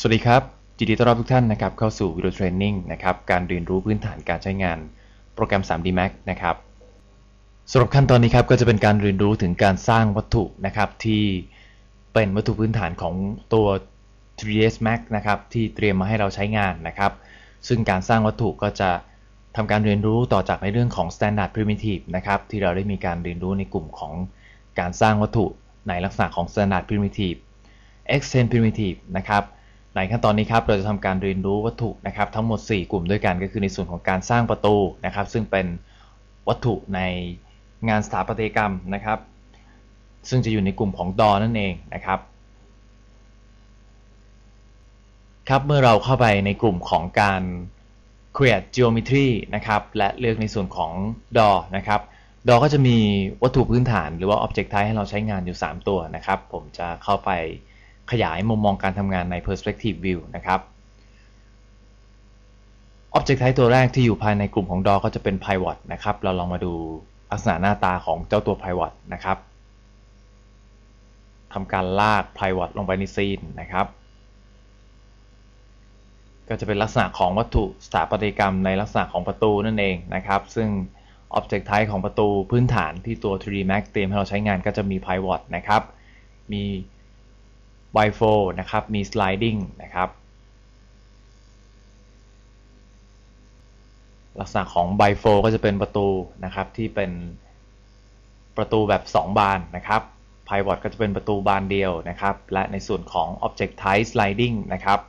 สวัสดีครับยินดีต้อนรับทุกท่านนะครับเข้าสู่วิดีโอเทรนนิ่งนะครับการเรียนรู้พื้นฐานการใช้งานโปรแกรม 3D Max นะครับสำหรับขั้นตอนนี้ครับก็จะเป็นการเรียนรู้ถึงการสร้างวัตถุนะครับที่เป็นวัตถุพื้นฐานของตัว 3ds Max นะครับที่เตรียมมาให้เราใช้งานนะครับ ซึ่งการสร้างวัตถุก็จะทำการเรียนรู้ต่อจากในเรื่องของ Standard Primitive นะครับที่เราได้มีการเรียนรู้ในกลุ่มของการสร้างวัตถุในลักษณะของ Standard Primitive Extend Primitive นะครับ ในขั้นตอนนี้ครับเราจะทำการเรียนรู้วัตถุนะครับทั้งหมด 4 กลุ่มด้วยกันก็คือในส่วนของการสร้างประตูนะครับ ซึ่งเป็นวัตถุในงานสถาปัตยกรรมนะครับ ซึ่งจะอยู่ในกลุ่มของดอนั่นเองนะครับครับเมื่อเราเข้าไปในกลุ่มของการ create geometry นะครับและเลือกในส่วนของ DAW นะครับ DAW ก็จะมีวัตถุพื้นฐานหรือว่า object type ให้เราใช้งานอยู่ 3 ตัวนะครับ ผมจะเข้าไป ขยายมุมมองการทำงานใน perspective view นะครับ object type ตัวแรกที่อยู่ภายในกลุ่มของ DAW ก็จะเป็น pivot นะครับ เราลองมาดูลักษณะหน้าตาของเจ้าตัว pivot นะครับทำการลาก pivot ลงไปในซีนนะครับ ก็จะเป็นลักษณะของวัตถุสถาปัตยกรรมในลักษณะของประตูนั่นเองนะครับ ซึ่ง Object Type ของประตูพื้นฐานที่ตัว 3D Max เตรียมให้เราใช้งานก็จะมี Pivot นะครับ มี y f o นะครับ มี sliding นะครับ ลักษณะของ by f o ก็จะเป็นประตูนะครับที่เป็นประตูแบบ 2 บานนะครับ pivot ก็จะเป็นประตูบานเดียวนะครับ และในส่วนของ object type sliding นะครับ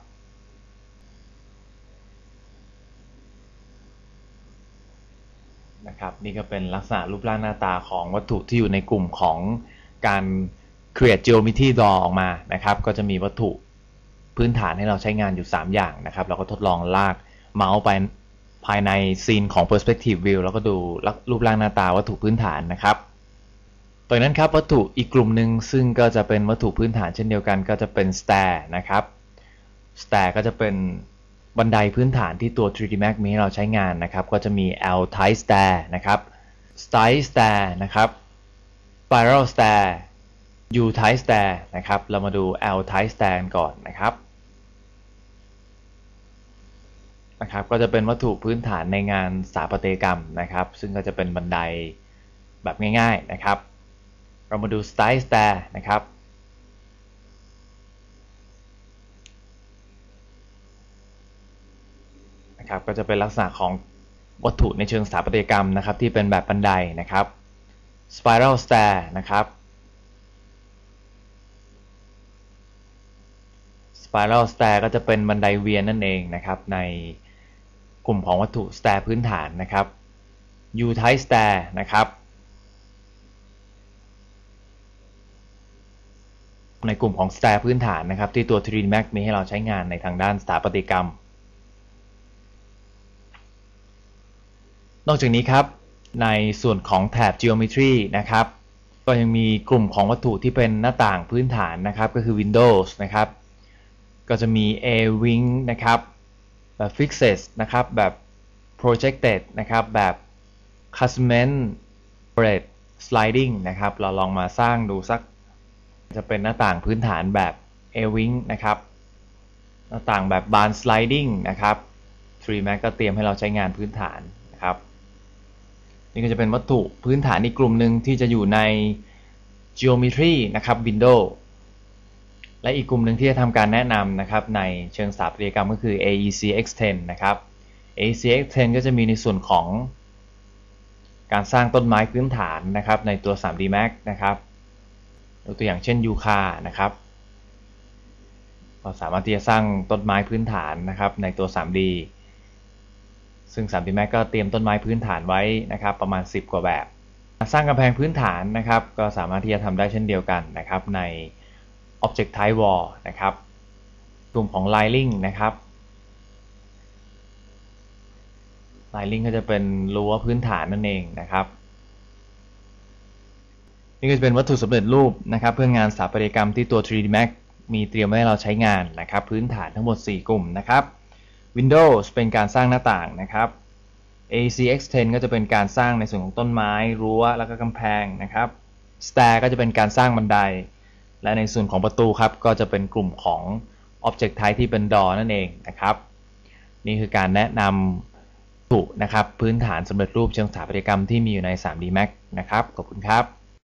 นะครับนี่ก็เป็นลักษณะรูปร่างหน้าตาของวัตถุที่อยู่ในกลุ่มของการ create geometry draw ออกมานะครับ ก็จะมีวัตถุพื้นฐานให้เราใช้งานอยู่ 3 อย่างนะครับ เราก็ทดลองลากเมาส์ไปภายในซีนของ perspective view แล้วก็ดูรูปร่างหน้าตาวัตถุพื้นฐานนะครับต่อนั้นครับวัตถุอีกกลุ่มหนึ่งซึ่งก็จะเป็นวัตถุพื้นฐานเช่นเดียวกัน ก็จะเป็น stair นะครับ stair ก็จะเป็นบันไดพื้นฐานที่ตัว 3D Max มีให้เราใช้งานนะครับ ก็จะมี L type stair นะครับ style stair นะครับ spiral stair U type stair นะครับ เรามาดู L type stair ก่อนนะครับนะครับ ก็จะเป็นวัตถุพื้นฐานในงานสถาปัตยกรรมนะครับ ซึ่งก็จะเป็นบันไดแบบง่ายๆนะครับ เรามาดู style stair นะครับ นะครับ ก็จะเป็นลักษณะของวัตถุในเชิงสถาปัตยกรรมนะครับ ที่เป็นแบบบันไดนะครับ spiral stair นะครับ spiral stair ก็จะเป็นบันไดเวียนนั่นเองนะครับ ในกลุ่มของวัตถุ stair พื้นฐานนะครับ U type stair นะครับ ในกลุ่มของ stair พื้นฐานนะครับ ที่ตัว 3D Max มีให้เราใช้งานในทางด้านสถาปัตยกรรม นอกจากนี้ครับ ในส่วนของแถบ geometry นะครับ ก็ยังมีกลุ่มของวัตถุที่เป็นหน้าต่างพื้นฐานนะครับ ก็คือ Windows นะครับ ก็จะมี A wing นะครับแบบ fixed นะครับแบบ projected นะครับแบบ casement red sliding นะครับ เราลองมาสร้างดูสัก จะเป็นหน้าต่างพื้นฐานแบบ A wing นะครับ หน้าต่างแบบบาน sliding นะครับ 3 Max ก็เตรียมให้เราใช้งานพื้นฐานนะครับ นี่ก็จะเป็นวัตถุพื้นฐานอีกกลุ่มหนึ่งที่จะอยู่ใน geometry นะครับ window และอีกกลุ่มหนึ่งที่จะทำการแนะนำนะครับในเชิงสถาปัตยกรรมก็คือ AEC X10 นะครับ AEC X10 ก็จะมีในส่วนของการสร้างต้นไม้พื้นฐานนะครับในตัว 3D Max นะครับยกตัวอย่างเช่นยูคานะครับเราสามารถที่จะสร้างต้นไม้พื้นฐานนะครับในตัว 3D ซึ่ง 3D Max ก็เตรียมต้นไม้พื้นฐานไว้นะครับประมาณ 10 กว่าแบบ สร้างกำแพงพื้นฐานนะครับ ก็สามารถที่จะทำได้เช่นเดียวกันนะครับใน Object Type Wall นะครับ กลุ่มของ Lining นะครับ Lining ก็จะเป็นรั้วพื้นฐานนั่นเองนะครับ นี่ก็จะเป็นวัตถุสำเร็จรูปนะครับ เพื่องานสถาปัตยกรรมที่ตัว 3D Max มีเตรียมไว้ให้เราใช้งานนะครับ พื้นฐานทั้งหมด 4 กลุ่มนะครับ Windows เป็นการสร้างหน้าต่างนะครับ ACX10 ก็จะเป็นการสร้างในส่วนของต้นไม้ รั้ว แล้วก็กำแพงนะครับ Stair ก็จะเป็นการสร้างบันได และในส่วนของประตูครับก็จะเป็นกลุ่มของ Object Type ที่เป็น DOR นั่นเองนะครับ นี่คือการแนะนำถูกนะครับ พื้นฐานสำเร็จรูปเชิงสถาปัตยกรรมที่มีอยู่ใน 3D Max นะครับ ขอบคุณครับ